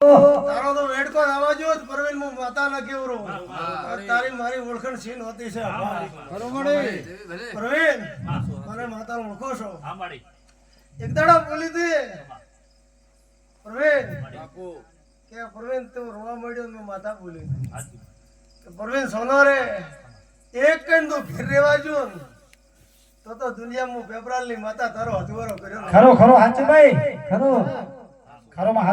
તારો તો વેડકો આવા જ પરવીન હું માતા ના કેવરો તારી મારી ઓળખણ સીન હોતી છે. પરવીન મને માતા ઓળખો છો. એક દાડા બોલી હતી પરવીન કે પરવીન તું રોવા મળ્યો મેં માતા બોલી કે પરવીન સોનો રે એક કઈ તું ઘેર રેવા જો તો તો દુનિયામાં પેપરાલની માતા તારો હથવારો કર્યો. ખરો ખરો હાચું ભાઈ. ખરો. ખરો માં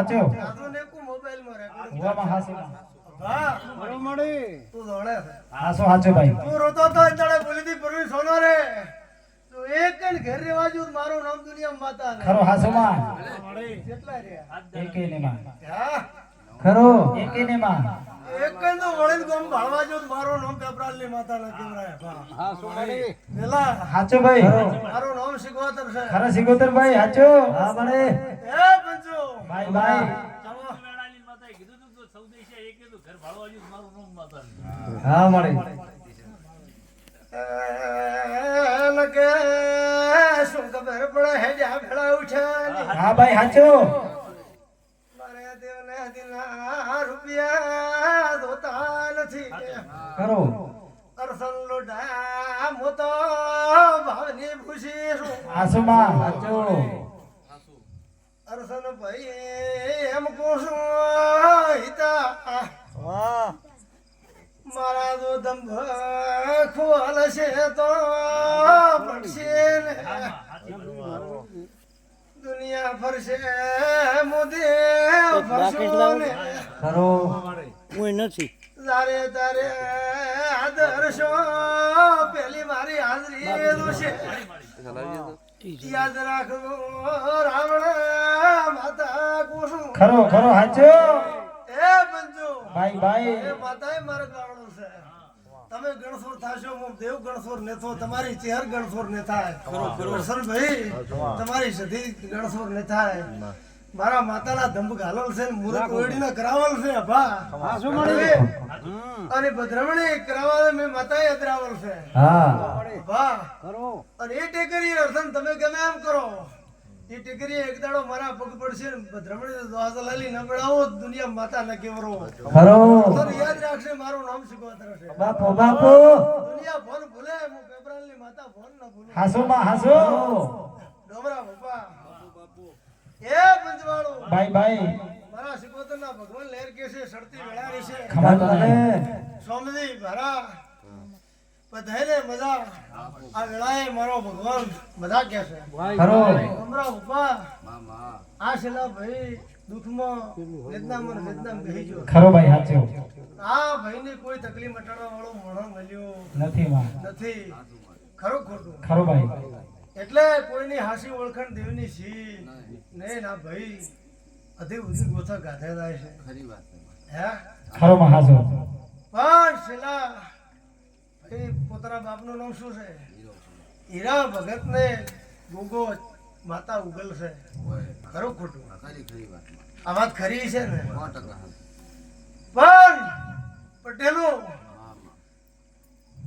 મોબાઈલમાં રેકોર્ડિંગ હુવામાં હાચું હા. તું દોડે છે. હાચું હાચું ભાઈ. તું રોતો તો અત્યારે બોલી હતી પરવીન સોનો રે. તું એક કઈ ઘેર રેવા જો મારું નામ દુનિયામાં માતા ને. ખરો હાચું માં. કેટલા રહ્યા? એકે ને માં. હા. ખરો એકે ને માં. એક કઈ તો વળીને ગમ ભાળવા જો મારું નામ પેપરાલની માતા ના કેવરાય પેલા હાચું ભાઈ. મારું નામ શીખવાતર છે. ખરા સિગોતર ભાઈ હાચું. હા મળે એ પંચો. ભાઈ ભાઈ. હા મળે. એને શું ખબર પડે હા ભાઈ હાચું. મારે દેવને દિના રૂપિયા ધોતા નથી. ખરો અરસન લોઢા મોતો ભાવની ખુશી શું? હાચું માં હાચું. અરસન ભાઈ એમ કોશું મારા દો દંભ ખોલ છે તો પડશે ને. દુનિયા ફરશે મોદી ફરશો ને. નથી. તારે તારે આદર્શો પેલી મારી હાજરી દોશે યાદ રાખો રાવણ માતા કુસુમ. ખરો ખરો હાચું. ભાઈ ભાઈ. એ માતાએ મારે ગાળો છે. તમે ગણસોર થાશો હું દેવ ગણસોર ને થો તમારી ચહેર ગણસોર ને થાય. કરશન ભાઈ તમારી સધી ગણસોર ને થાય. મારા માતાના ધંભ ઘાલોલ છે ને મુરત ના કરાવલ છે ભા. અને ભદ્રમણી કરાવલ મેં માતાએ અદરાવલ છે. હા. વાહ અને એ ટેકરી અર્થન તમે ગમે એમ કરો. એ ટેકરી એક દાડો મારા પગ પડશે ભદ્રમણી દ્વાસલાલી ન પડાવો દુનિયા માતા ન કેવરો. ખરો યાદ રાખશે મારું નામ શીખવતર છે બાપો બાપો. દુનિયા ફોન ભૂલે હું પેપરાલની માતા ફોન ન ભૂલું. હાસો માં હાસો. ડોબરા બાપા. એ પંજવાળો ભાઈ ભાઈ મારા શીખવતરના ભગવાન લહેર કે છે સડતી વેળારી છે. ખબર તને સ્વામી ભરા બધાને મજા આ વેળાએ મારો ભગવાન બધા કે છે. ખરો. અમરા ઉપા આ છેલ્લા ભાઈ દુઃખમાં વેદનામાં ને વેદનામાં બેહી ગયો. ખરો ભાઈ હાચું આ ભાઈની કોઈ તકલીફ મટાડવા વાળો મોણો મળ્યો નથી માં. નથી. ખરો ખોટું? ખરો ભાઈ. એટલે કોઈની હાસી ઓળખાણ દેવની છી નહીં ના ભાઈ અધી ઉધી ગોથા ગાધે જાય છે હે? ખરો માં પણ છેલ્લા પોતાના બાપનું નામ શું છે? હીરા ભગત ને ગોગો માતા ઉગલ છે. ખરું ખોટું? આ વાત ખરી છે ને? પણ પટેલો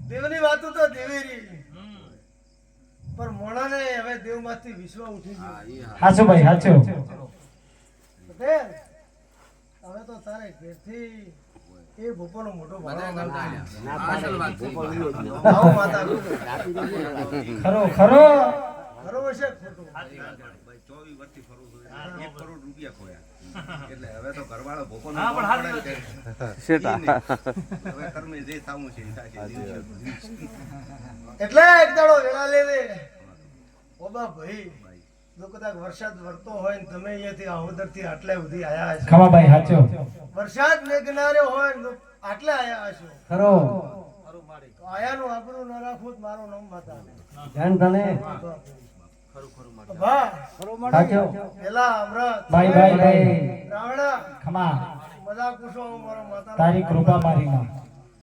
દેવની વાતો તો દેવેરી પણ મોણાને હવે દેવમાંથી વિશ્વ ઉઠી ગયો. હાચો ભાઈ હાચો. પટેલ હવે તો તારે ઘેરથી એ ભૂપોનો મોટો ખરો ખરો ખરો હશે ખોટું ચોવીસ વર્ષથી ફરું છું એક કરોડ રૂપિયા ખોયા એટલે હવે તો ઘરવાળો ને હવે કર્મે જે થાવું છે એટલે એક દાડો વેળા લેવે ઓબા ભાઈ જો કદાચ વરસાદ વરતો હોય ને તમે અહીંયાથી આહોદર આટલે સુધી આયા હશો. ખમા ભાઈ હાચું. વરસાદ મેઘનારે હોય ને આટલે આયા હશો. ખરો. તો આયાનું આપણું ન રાખવું તો મારું નામ માતા ધ્યાન તને ભા હાચું. પેલા અમરત. ભાઈ ભાઈ ભાઈ રાવણા. ખમા. મજા કુશો મારો માતા તારી કૃપા મારી માં